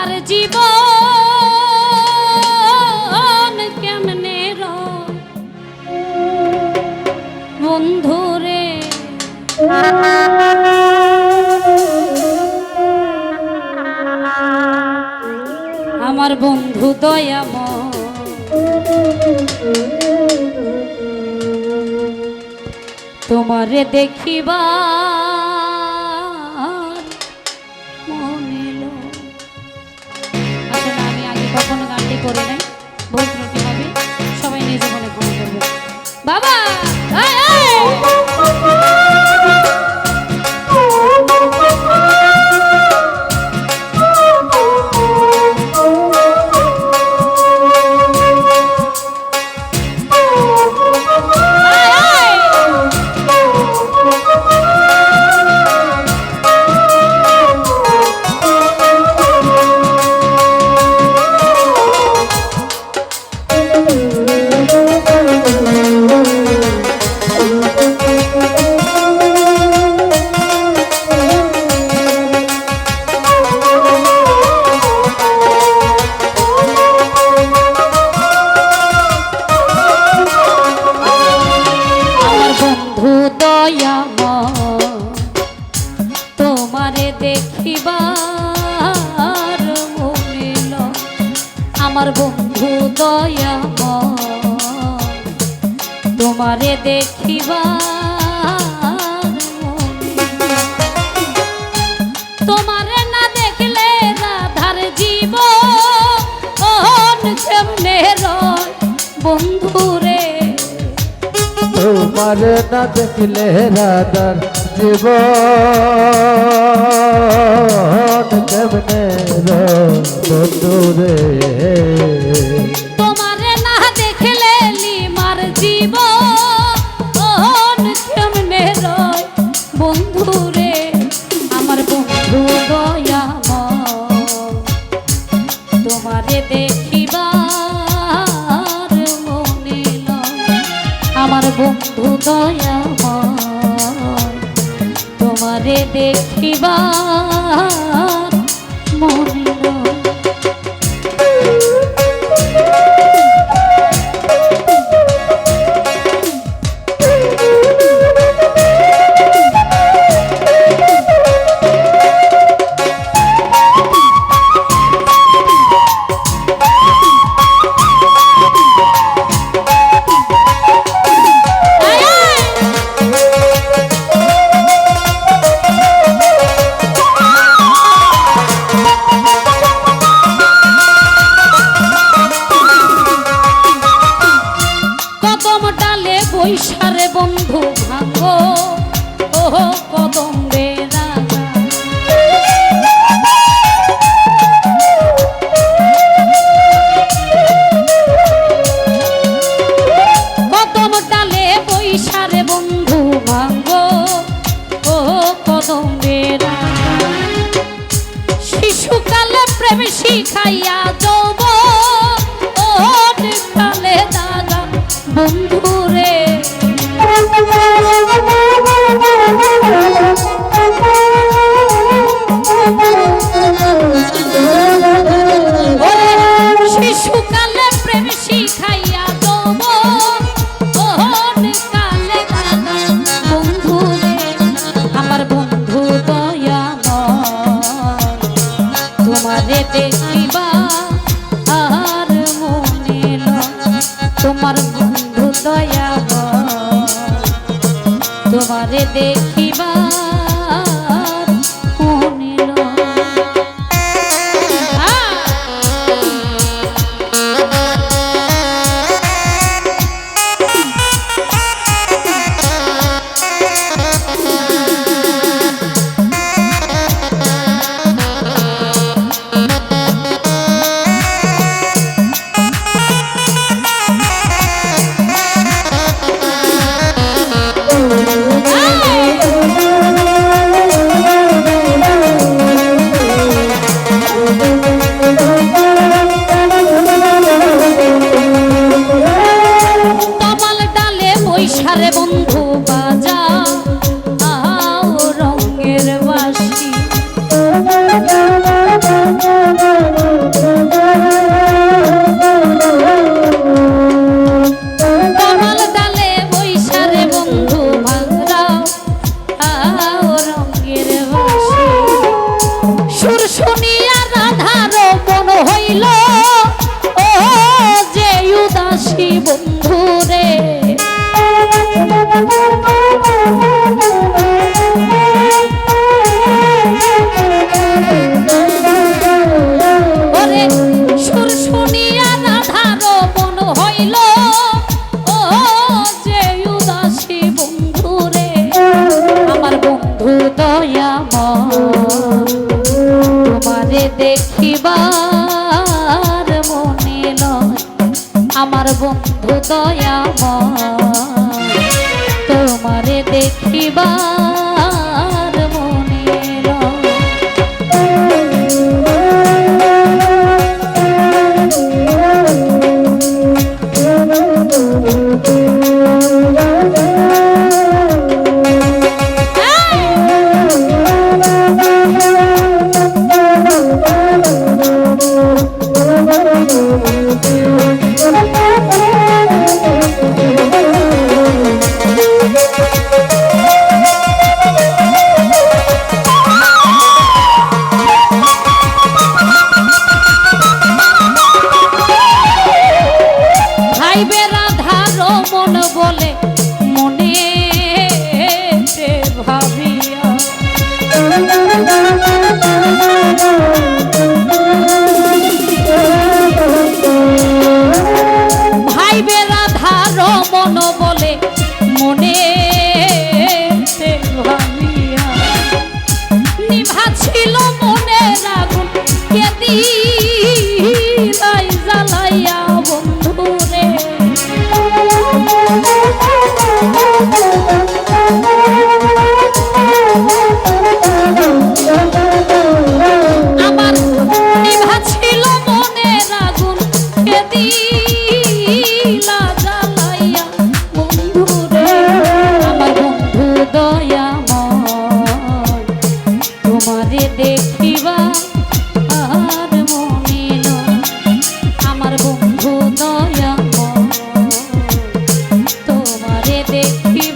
ধার জীবন কেমনে রয় বন্ধুরে আমার বন্ধু দয়াম তোমারে দেখিবা করি নেয়। বহুত ত্রুটি হবে। সবাই নিজে মনে করে বাবা! তোমারে মনিল। তোমারে না দেখলে রাধার জীব কেমনে রয় বন্ধুরে তোমার না দেখলে রাধার জীবন কেমনে বন্ধুরে দেখিবার মনে আমার বন্ধু দয়া তোমারে দেখিবার মনে তোমারে বন্ধু দয়াময় তোমারে দেখিবা Thank you.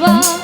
слова.